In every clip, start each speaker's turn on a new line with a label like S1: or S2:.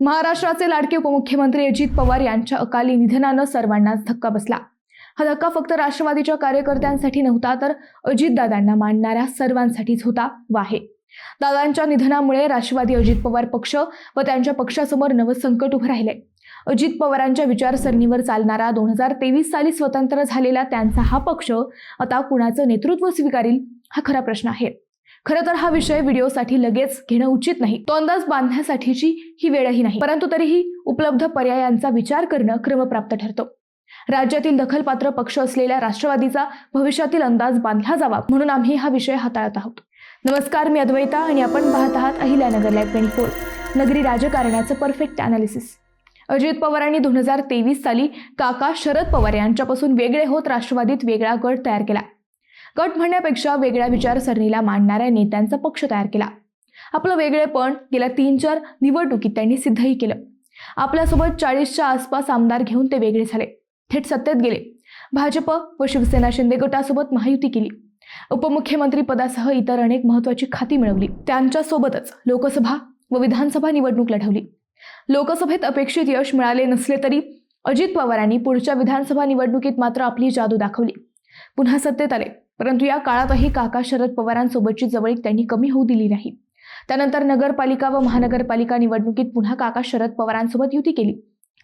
S1: महाराष्ट्राचे लाडके उपमुख्यमंत्री अजित पवार यांच्या अकाली निधनानं सर्वांनाच धक्का बसला. हा धक्का फक्त राष्ट्रवादीच्या कार्यकर्त्यांसाठी नव्हता तर अजितदादांना मानणाऱ्या सर्वांसाठीच होता व आहे दादांच्या निधनामुळे राष्ट्रवादी अजित पवार पक्ष व त्यांच्या पक्षासमोर नवं संकट उभं राहिले. अजित पवारांच्या विचारसरणीवर चालणारा दोन हजार तेवीस साली स्वतंत्र झालेला त्यांचा हा पक्ष आता कुणाचं नेतृत्व स्वीकारील हा खरा प्रश्न आहे. खरं तर हा विषय व्हिडिओसाठी लगेच घेणं उचित नाही. तो अंदाज बांधण्यासाठीची ही वेळही नाही. परंतु तरीही उपलब्ध पर्यायांचा विचार करणं क्रमप्राप्त ठरतो. राज्यातील दखलपात्र पक्ष असलेल्या राष्ट्रवादीचा भविष्यातील अंदाज बांधला जावा म्हणून आम्ही हा विषय हाताळत आहोत. नमस्कार मी अद्वैता आणि आपण पाहत आहात अहिल्यानगर लाईव्ह ट्वेंटी फोर नगरी राजकारणाचं परफेक्ट अनालिसिस अजित पवारांनी दोन हजार तेवीस साली काका शरद पवार यांच्यापासून वेगळे होत राष्ट्रवादीत वेगळा गट तयार केला. गट म्हणण्यापेक्षा वेगळ्या विचारसरणीला मांडणाऱ्या नेत्यांचा पक्ष तयार केला. आपलं वेगळेपण गेल्या तीन चार निवडणुकीत त्यांनी सिद्धही केलं. आपल्यासोबत चाळीसच्या आसपास आमदार घेऊन ते वेगळे झाले. थेट सत्तेत गेले. भाजप व शिवसेना शिंदे गटासोबत महायुती केली. उपमुख्यमंत्री पदासह इतर अनेक महत्वाची खाती मिळवली. त्यांच्यासोबतच लोकसभा व विधानसभा निवडणूक लढवली. लोकसभेत अपेक्षित यश मिळाले नसले तरी अजित पवारांनी पुढच्या विधानसभा निवडणुकीत मात्र आपली जादू दाखवली. पुन्हा सत्तेत आले. परंतु या काळातही काका शरद पवारांसोबतची जवळीक त्यांनी कमी होऊ दिली नाही. त्यानंतर नगरपालिका व महानगरपालिका निवडणुकीत पुन्हा काका शरद पवारांसोबत युती केली.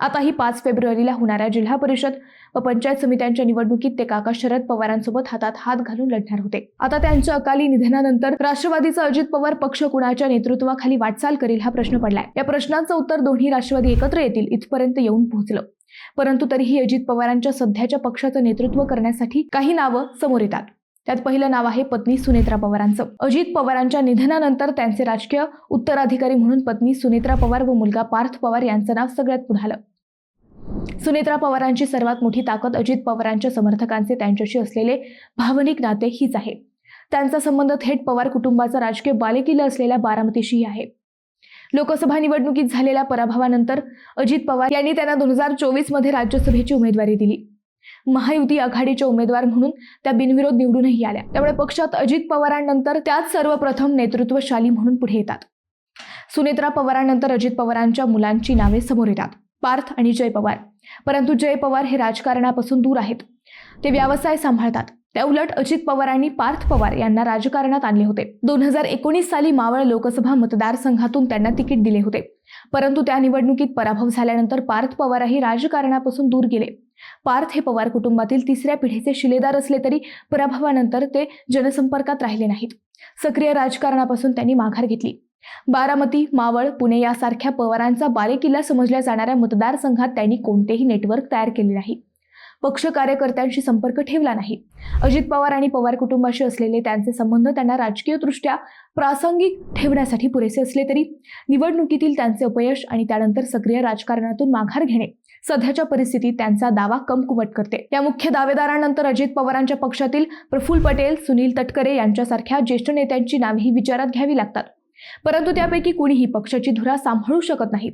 S1: आता ही पाच फेब्रुवारीला होणाऱ्या जिल्हा परिषद व पंचायत समित्यांच्या निवडणुकीत ते काका शरद पवारांसोबत हातात हात घालून लढणार होते. आता त्यांच्या अकाली निधनानंतर राष्ट्रवादीचा अजित पवार पक्ष कुणाच्या नेतृत्वाखाली वाटचाल करेल हा प्रश्न पडलाय. या प्रश्नाचं उत्तर दोन्ही राष्ट्रवादी एकत्र येतील इथपर्यंत येऊन पोहोचलं. परंतु तरीही अजित पवारांच्या सध्याच्या पक्षाचं नेतृत्व करण्यासाठी काही नावं समोर येतात. त्यात पहिलं नाव आहे पत्नी सुनेत्रा पवारांचं. अजित पवारांच्या निधनानंतर त्यांचे राजकीय उत्तराधिकारी म्हणून पत्नी सुनेत्रा पवार व मुलगा पार्थ पवार यांचं नाव सगळ्यात पुढे आलं सुनेत्रा पवारांची सर्वात मोठी ताकद अजित पवारांच्या समर्थकांचे त्यांच्याशी असलेले भावनिक नाते हीच आहे. त्यांचा संबंध थेट पवार कुटुंबाचा राजकीय बालेकिल्ला असलेल्या बारामतीशी आहे. लोकसभा निवडणुकीत झालेल्या पराभवानंतर अजित पवार यांनी त्यांना दोन हजार चोवीसमध्ये राज्यसभेची उमेदवारी दिली. महायुती आघाडीचे उमेदवार म्हणून त्या बिनविरोध निवडूनही आल्या. त्यामुळे पक्षात अजित पवारांनंतर त्याच सर्वप्रथम नेतृत्वशाली म्हणून पुढे येतात. सुनेत्रा पवारांनंतर अजित पवारांच्या मुलांची नावे समोर येतात. पार्थ आणि जय पवार. परंतु जय पवार हे राजकारणापासून दूर आहेत. ते व्यवसाय सांभाळतात. त्या उलट अजित पवारांनी पार्थ पवार यांना राजकारणात आणले होते. दोन हजार एकोणीस साली मावळ लोकसभा मतदारसंघातून त्यांना तिकीट दिले होते. परंतु त्या निवडणुकीत पराभव झाल्यानंतर पार्थ पवारही राजकारणापासून दूर गेले. पार्थ हे पवार कुटुंबातील तिसऱ्या पिढीचे शिलेदार असले तरी पराभवानंतर ते जनसंपर्कात राहिले नाहीत. सक्रिय राजकारणापासून त्यांनी माघार घेतली. बारामती मावळ पुणे यासारख्या पवारांचा बालेकिल्ला समजल्या जाणाऱ्या मतदारसंघात त्यांनी कोणतेही नेटवर्क तयार केले नाही. पक्ष कार्यकर्त्यांशी संपर्क ठेवला नाही. अजित पवार आणि पवार कुटुंबाशी असलेले त्यांचे संबंध त्यांना राजकीयदृष्ट्या प्रासंगिक ठेवण्यासाठी पुरेसे असले तरी निवडणुकीतील त्यांचे अपयश आणि त्यानंतर सक्रिय राजकारणातून माघार घेणे सध्याच्या परिस्थितीत त्यांचा दावा कमकुवट करते. या मुख्य दावेदारांनंतर अजित पवारांच्या पक्षातील प्रफुल्ल पटेल सुनील तटकरे यांच्यासारख्या ज्येष्ठ नेत्यांची नावेही विचारात घ्यावी लागतात. परंतु त्यापैकी कुणीही पक्षाची धुरा सांभाळू शकत नाही.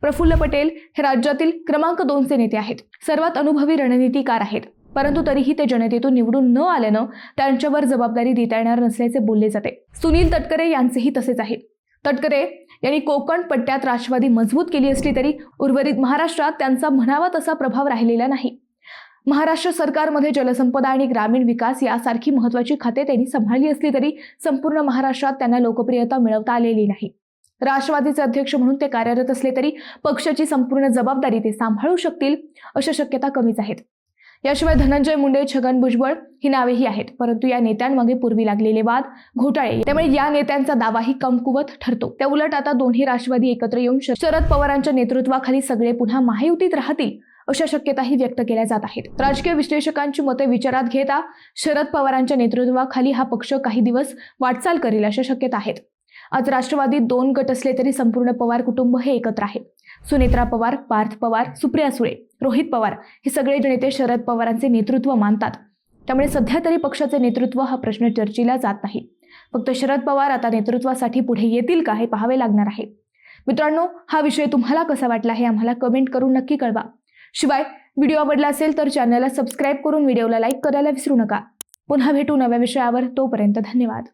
S1: प्रफुल्ल पटेल हे राज्यातील क्रमांक दोनचे नेते आहेत. सर्वात अनुभवी रणनीतीकार आहेत. परंतु तरीही ते जनतेतून निवडून न आल्यानं त्यांच्यावर जबाबदारी देता येणार नसल्याचे बोलले जाते. सुनील तटकरे यांचेही तसेच आहे तटकरे यांनी कोकण पट्ट्यात राष्ट्रवादी मजबूत केली असली तरी उर्वरित महाराष्ट्रात त्यांचा म्हणावा तसा प्रभाव राहिलेला नाही. महाराष्ट्र सरकारमध्ये जलसंपदा आणि ग्रामीण विकास यासारखी महत्वाची खाते त्यांनी सांभाळली असली तरी संपूर्ण महाराष्ट्रात त्यांना लोकप्रियता मिळवता आलेली नाही. राष्ट्रवादीचे अध्यक्ष म्हणून ते कार्यरत असले तरी पक्षाची संपूर्ण जबाबदारी ते सांभाळू शकतील अशा शक्यता कमीच आहेत. याशिवाय धनंजय मुंडे छगन भुजबळ ही नावेही आहेत परंतु या नेत्यांमागे पूर्वी लागलेले वाद घोटाळे त्यामुळे या नेत्यांचा दावाही कमकुवत ठरतो. त्या उलट आता दोन्ही राष्ट्रवादी एकत्र येऊन शरद पवारांच्या नेतृत्वाखाली सगळे पुन्हा महायुतीत राहतील अशा शक्यताही व्यक्त केल्या जात आहेत. राजकीय विश्लेषकांची मते विचारात घेता शरद पवारांच्या नेतृत्वाखाली हा पक्ष काही दिवस वाटचाल करेल अशा शक्यता आहेत. आज राष्ट्रवादीत दोन गट असले तरी संपूर्ण पवार कुटुंब हे एकत्र आहे. सुनेत्रा पवार पार्थ पवार सुप्रिया सुळे रोहित पवार हे सगळे नेते शरद पवारांचे नेतृत्व मानतात. त्यामुळे सध्या तरी पक्षाचे नेतृत्व हा प्रश्न चर्चेला जात नाही. फक्त शरद पवार आता नेतृत्वासाठी पुढे येतील का हे पाहावे लागणार आहे. मित्रांनो हा विषय तुम्हाला कसा वाटला हे आम्हाला कमेंट करून नक्की कळवा. शिवाय व्हिडिओ आवडला असेल तर चॅनलला सबस्क्राईब करून व्हिडिओला लाईक करायला विसरू नका. पुन्हा भेटू नव्या विषयावर तोपर्यंत धन्यवाद.